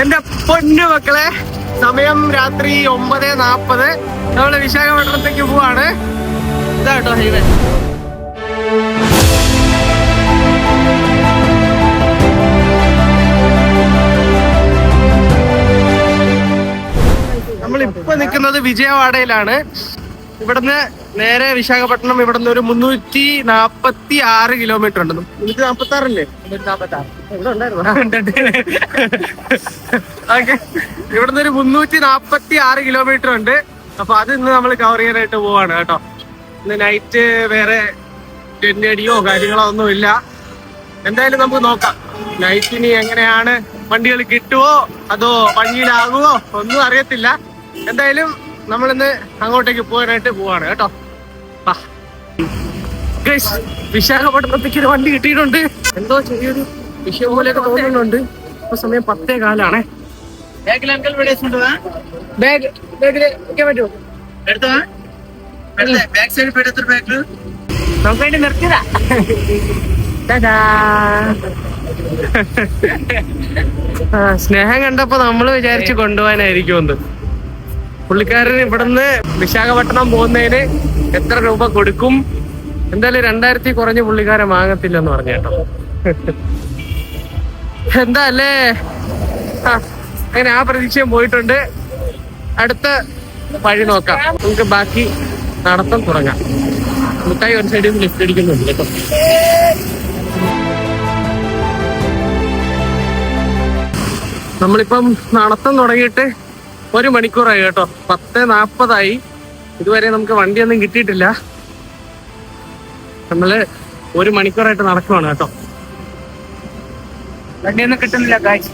എന്റെ പൊന്നു മക്കളെ സമയം രാത്രി ഒമ്പത് നാപ്പത്. നമ്മൾ വിശാഖപട്ടണത്തേക്ക് പോവാണ്. ഇതാട്ടോ ഹൈവേ. നമ്മളിപ്പോ നിൽക്കുന്നത് വിജയവാഡയിലാണ്. ഇവിടുന്ന് നേരെ വിശാഖപട്ടണം ഇവിടുന്ന് ഒരു മുന്നൂറ്റി നാപ്പത്തി ആറ് കിലോമീറ്റർ ഉണ്ട്. മുന്നൂറ്റി നാപ്പത്തി ആറല്ലേ ഓക്കെ. ഇവിടുന്ന് ഒരു മുന്നൂറ്റി നാപ്പത്തി ആറ് കിലോമീറ്റർ ഉണ്ട്. അപ്പൊ അത് ഇന്ന് നമ്മൾ കവർ ചെയ്യാനായിട്ട് പോവാണ് കേട്ടോ. ഇന്ന് നൈറ്റ് വേറെ ടെന്റ് അടിയോ കാര്യങ്ങളോ ഒന്നും ഇല്ല. എന്തായാലും നമുക്ക് നോക്കാം. നൈറ്റ് ഇനി എങ്ങനെയാണ് വണ്ടികൾ കിട്ടുവോ? അതോ പണിയിലാകുവോ ഒന്നും അറിയത്തില്ല. എന്തായാലും നമ്മളിന്ന് അങ്ങോട്ടേക്ക് പോകാനായിട്ട് പോവാണ് കേട്ടോ. വിശാഖപട്ടണത്തേക്ക് ഒരു വണ്ടി കിട്ടിയിട്ടുണ്ട്. എന്തോ ചെറിയൊരു വിഷയം പോലെയൊക്കെ തോന്നുന്നുണ്ട്. ഇപ്പൊ സമയം പത്തേ കാലാണേ. ബാഗ് ബാഗിൽ വെക്കാൻ പറ്റുമോ? എടുത്തോ? ബാക്ക് സൈഡ് പോയിട്ട് എത്ര ബാഗിൽ നമുക്ക് വേണ്ടി നിർത്തിയതാ. സ്നേഹം കണ്ടപ്പോ നമ്മൾ വിചാരിച്ച് കൊണ്ടുപോകാനായിരിക്കും ഒന്ന് പുള്ളിക്കാരന് ഇവിടുന്ന് വിശാഖപട്ടണം പോകുന്നതിന് എത്ര രൂപ കൊടുക്കും? എന്തായാലും രണ്ടായിരത്തി കുറഞ്ഞ് പുള്ളിക്കാരൻ വാങ്ങത്തില്ലെന്ന് പറഞ്ഞു കേട്ടോ. എന്താ അല്ലേ? അങ്ങനെ ആ പ്രതീക്ഷയും പോയിട്ടുണ്ട്. അടുത്ത വഴി നോക്കാം. നമുക്ക് ബാക്കി നടത്തം തുടങ്ങാം. മുട്ടായി ഒരു സൈഡിൽ നിന്ന് ലിഫ്റ്റ് അടിക്കുന്നുണ്ട് കേട്ടോ. നമ്മളിപ്പം നടത്തം തുടങ്ങിയിട്ട് ഒരു മണിക്കൂറായി കേട്ടോ. പത്ത് നാപ്പതായി. ഇതുവരെ നമുക്ക് വണ്ടിയൊന്നും കിട്ടിയിട്ടില്ല. നമ്മൾ ഒരു മണിക്കൂറായിട്ട് നടക്കുവാണ് കേട്ടോ. വണ്ടിയൊന്നും കിട്ടുന്നില്ല കാഴ്ച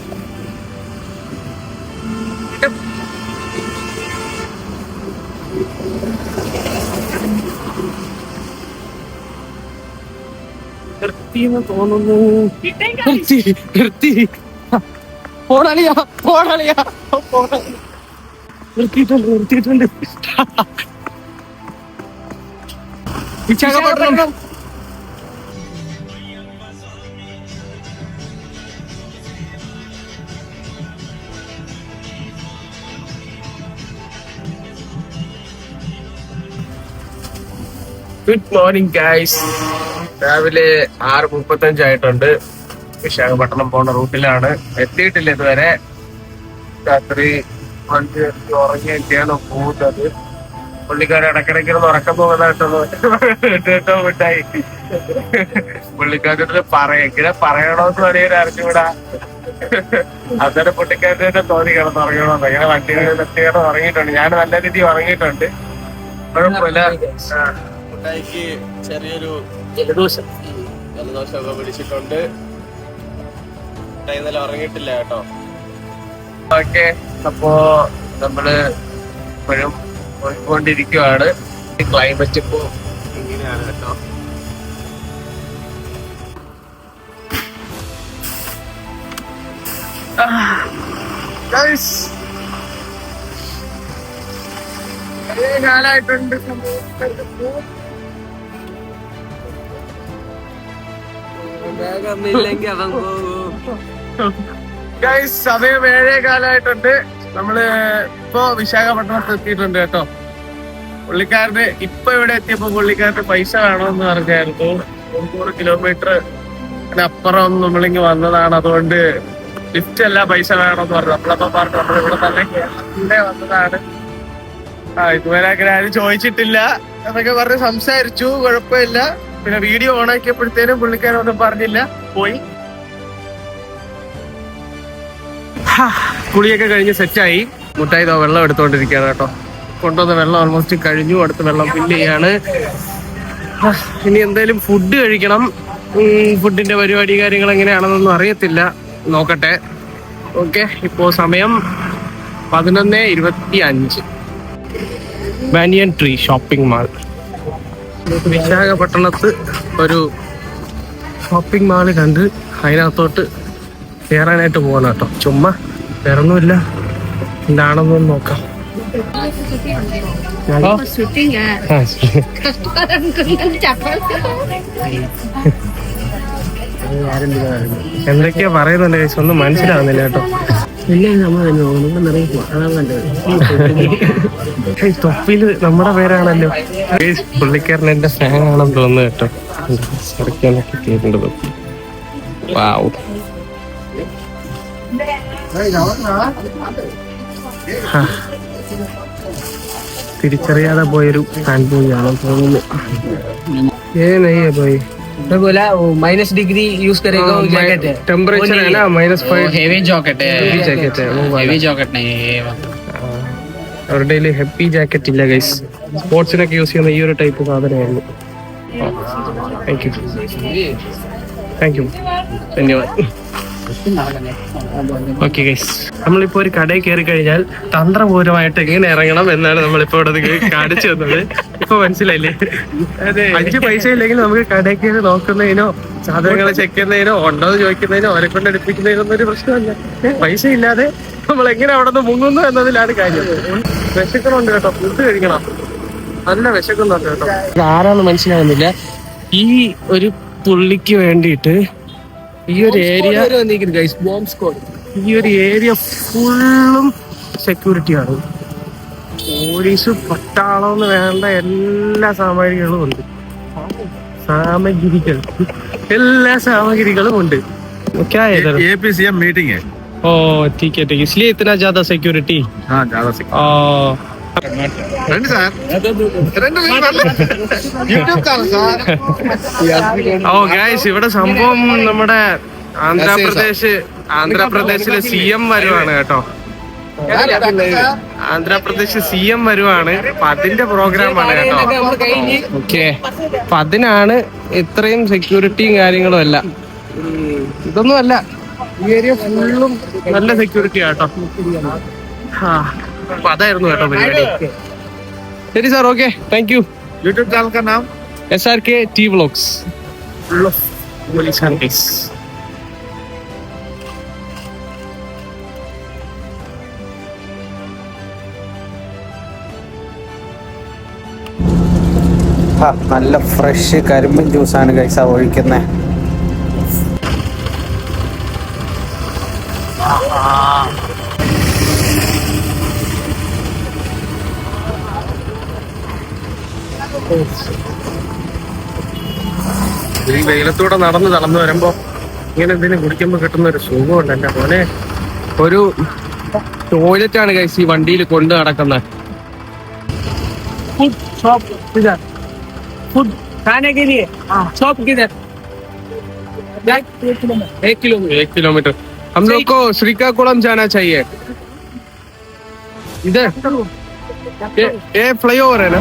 തോന്നുന്നു. നിർത്തി നിർത്തി. പോണളിയാ പോണളിയാ പോണ- നിർത്തിയിട്ടുണ്ട് നിർത്തിയിട്ടുണ്ട്. വിശാഖപട്ടണം. ഗുഡ് മോർണിംഗ് ഗൈസ് രാവിലെ ആറ് മുപ്പത്തഞ്ചായിട്ടുണ്ട് വിശാഖപട്ടണം പോണ റൂട്ടിലാണ്. എത്തിയിട്ടില്ല ഇതുവരെ. രാത്രി വണ്ടി നിർത്തി ഉറങ്ങിയൊക്കെയാണ് പോകുന്നത്. പുള്ളിക്കാരൻ ഇടക്കിടയ്ക്ക് ഉറക്കം പോകുന്നതായിട്ടൊന്ന് കേട്ടോ മിഠായി പുള്ളിക്കാരന്റെ പറയാം ഇങ്ങനെ പറയണോന്ന് വലിയൊരു അറിഞ്ഞൂടാ അന്നേരം പുള്ളിക്കാരന്റെ തന്നെ കിടന്ന് ഉറങ്ങണമെന്ന് ഇങ്ങനെ വണ്ടി കിടന്ന് ഉറങ്ങിയിട്ടുണ്ട്. ഞാൻ നല്ല രീതിയിൽ ഉറങ്ങിയിട്ടുണ്ട്. കുഴപ്പമില്ല. ചെറിയൊരു ജലദോഷം. ജലദോഷമൊക്കെ പിടിച്ചിട്ടുണ്ട്. ഇന്നലെ ഉറങ്ങിയിട്ടില്ല കേട്ടോ. ഓക്കെ. അപ്പോ നമ്മൾ ഇപ്പോഴും പോയിക്കൊണ്ടിരിക്കുവാണ്. ക്ലൈമറ്റ് ഇപ്പോ ഇങ്ങനെയാണ് കേട്ടോ. കാലായിട്ടുണ്ട് അവൻ പോകും സമയം ഏഴേ കാലമായിട്ടുണ്ട് നമ്മൾ ഇപ്പൊ വിശാഖപട്ടണത്ത് എത്തിയിട്ടുണ്ട് കേട്ടോ. പുള്ളിക്കാരന് ഇപ്പൊ ഇവിടെ എത്തിയപ്പോ പുള്ളിക്കാരന് പൈസ വേണമെന്ന് പറഞ്ഞായിരുന്നു. മുന്നൂറ് കിലോമീറ്റർ അപ്പുറം നമ്മളിങ്ങ് വന്നതാണ്. അതുകൊണ്ട് ലിഫ്റ്റ് അല്ല പൈസ വേണമെന്ന് പറഞ്ഞു. നമ്മളപ്പോ പറഞ്ഞു നമ്മൾ ഇവിടെ തന്നെ കേരളത്തിന്റെ വന്നതാണ്. ആ ഇതുവരെ അങ്ങനെ ആരും ചോദിച്ചിട്ടില്ല എന്നൊക്കെ പറഞ്ഞ് സംസാരിച്ചു. കുഴപ്പമില്ല. പിന്നെ വീഡിയോ ഓൺ ആക്കിയപ്പോഴത്തേനും പുള്ളിക്കാരൊന്നും പറഞ്ഞില്ല. പോയി. കുളിയൊക്കെ കഴിഞ്ഞ് സെറ്റായി. മുട്ടായി ഇതോ വെള്ളം എടുത്തോണ്ടിരിക്കുകയാണ് കേട്ടോ. കൊണ്ടുവന്ന വെള്ളം ഓൾമോസ്റ്റ് കഴിഞ്ഞു. അടുത്ത വെള്ളം ഫില്ല് ചെയ്യാണ്. ഇനി എന്തായാലും ഫുഡ് കഴിക്കണം. ഫുഡിന്റെ പരിപാടി കാര്യങ്ങൾ എങ്ങനെയാണെന്നൊന്നും അറിയത്തില്ല. നോക്കട്ടെ. ഓക്കെ ഇപ്പോ സമയം പതിനൊന്ന് ഇരുപത്തി അഞ്ച് ബാനിയൻ ട്രീ ഷോപ്പിംഗ് മാൾ വിശാഖപട്ടണത്ത് ഒരു ഷോപ്പിംഗ് മാൾ കണ്ട് അതിനകത്തോട്ട് കയറാനായിട്ട് പോകുന്ന കേട്ടോ. ചുമ്മാ വേറൊന്നുമില്ല. എന്താണെന്നൊന്ന് നോക്കാം. എന്തൊക്കെയാ പറയുന്നുണ്ട് കേസ് ഒന്നും മനസ്സിലാവുന്നില്ല കേട്ടോ. തൊപ്പിൽ നമ്മുടെ പേരാണല്ലോ. പുള്ളിക്കാരൻ എന്റെ സ്നേഹമാണെന്ന് തോന്നുന്നു കേട്ടോ. ഇറക്കാനൊക്കെ കേട്ടിട്ടുണ്ട് വാവ് തിരിച്ചറിയാതെ പോയൊരു ഫാൻ ബോയ് ആണെന്ന് തോന്നുന്നു ഏ നെയ്യേ പോയി मैं बोला वो माइनस डिग्री यूज करेगा वो जैकेट है टेम्परेचर है ना minus five heavy jacket heavy jacket है वो वाला हेवी जैकेट नहीं है ये वाला। അവരുടെ കയ്യിൽ ഹെപ്പി ജാക്കറ്റ് ഇല്ല ഗൈസ് സ്പോർട്സിനൊക്കെ യൂസ് ചെയ്യുന്ന ഈ ഒരു ടൈപ്പ് സാധനമായിരുന്നു താങ്ക് യു താങ്ക് യു ധന്യവാദ് ഓക്കെ ഗൈസ് നമ്മളിപ്പോ ഒരു കടയിൽ കയറി കഴിഞ്ഞാൽ തന്ത്രപൂരമായിട്ട് എങ്ങനെ ഇറങ്ങണം എന്നാണ് നമ്മളിപ്പോ ഇവിടെ കാണിച്ചു തന്നത്. ഇപ്പൊ മനസ്സിലായില്ലേ? അതെ. അഞ്ച് പൈസ ഇല്ലെങ്കിൽ നമുക്ക് കടയിൽ കയറി നോക്കുന്നതിനോ സാധനങ്ങൾ ചെക്ക് ചെയ്യുന്നതിനോ ഉണ്ടോ എന്ന് ചോദിക്കുന്നതിനോ അവരെ കൊണ്ട് എടുപ്പിക്കുന്നതിനോ ഒന്നും ഒരു പ്രശ്നമല്ല. പൈസ ഇല്ലാതെ നമ്മൾ എങ്ങനെ അവിടെ നിന്ന് മുങ്ങുന്നു എന്നതിലാണ് കാര്യം. വിശക്കണമുണ്ട് കേട്ടോ. ഫുഡ് കഴിക്കണം. നല്ല വിശക്കുന്നുണ്ട് കേട്ടോ. ആരാണ് ആരാന്ന് മനസ്സിലാവുന്നില്ല. ഈ ഒരു പുള്ളിക്ക് വേണ്ടിയിട്ട് ഈ ഒരു ഏരിയ बॉम्ब स्क्वाड ഈ ഒരു ഏരിയ ഫുള്ളും സെക്യൂരിറ്റി ആണ് പോലീസ് പട്ടാളം എന്ന് വേണ്ട എല്ലാ സാമഗ്രികളും ഉണ്ട് സാമഗ്രികൾ എല്ലാ സാമഗ്രികളും ഉണ്ട് क्या है इधर ये पी सी एम मीटिंग है ओ ठीक है ठीक है इसलिए इतना ज्यादा सिक्योरिटी हाँ ज्यादा से ഓ ഇവിടെ സംഭവം നമ്മുടെ ആന്ധ്രാപ്രദേശ് ആന്ധ്രാപ്രദേശിലെ സി എം വരുവാണ് കേട്ടോ. ആന്ധ്രാപ്രദേശ് സി എം വരുവാണ്. അതിന്റെ പ്രോഗ്രാമാണ് കേട്ടോ. ഓക്കെ. അപ്പൊ അതിനാണ് ഇത്രയും സെക്യൂരിറ്റിയും കാര്യങ്ങളും അല്ല ഇതൊന്നും അല്ല. ഈ ഏരിയ ഫുള്ളും നല്ല സെക്യൂരിറ്റി ആട്ടോ ആ, അപ്പൊ അതായിരുന്നു കേട്ടോ പരിപാടി. ശരി sir okay thank you YouTube channel നാം S R K T vlogs നല്ല ഫ്രഷ് കരിമ്പൻ ജ്യൂസാണ് കൈസ ഒഴിക്കുന്നത് ആ. ഈ വെയിലത്തൂടെ നടന്ന് നടന്നു വരുമ്പോ ഇങ്ങനെ എന്തെങ്കിലും കുടിക്കുമ്പോ കിട്ടുന്ന ഒരു സുഖമുണ്ട് എന്റെ മോനെ ഒരു ടോയ്ലറ്റ് ആണ് കൈസ് ഈ വണ്ടിയിൽ കൊണ്ട് നടക്കുന്നത് फूड शॉप किधर फूड खाने के लिए शॉप किधर एक किलोमीटर एक किलोमीटर एक किलोमीटर हम लोग को श्रीकाकुलम जाना चाहिए इधर ये, ये फ्लाई ओवर है ना